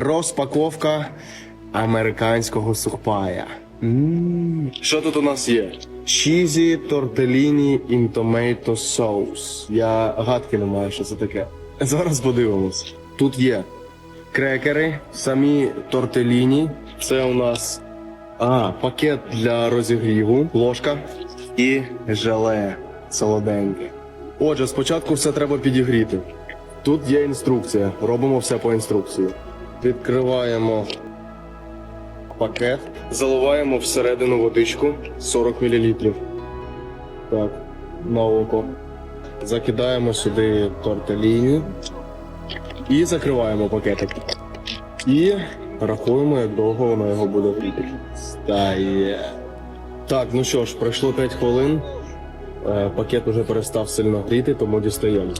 Розпаковка американського сухпая. Що тут у нас є? Чізі, тортеліні, in tomato sauce. Я гадки не маю, що це таке. Зараз подивимось. Тут є крекери, самі тортеліні. Це у нас а, пакет для розігріву, ложка і желе солоденьке. Отже, спочатку все треба підігріти. Тут є інструкція. Робимо все по інструкції. Відкриваємо пакет, заливаємо всередину водичку 40 мл. Так, на око. Закидаємо сюди тортеліні і закриваємо пакетик. І рахуємо, як довго воно його буде. Стає. Так, ну що ж, пройшло 5 хвилин. Е, Пакет уже перестав сильно гріти, тому дістаємо.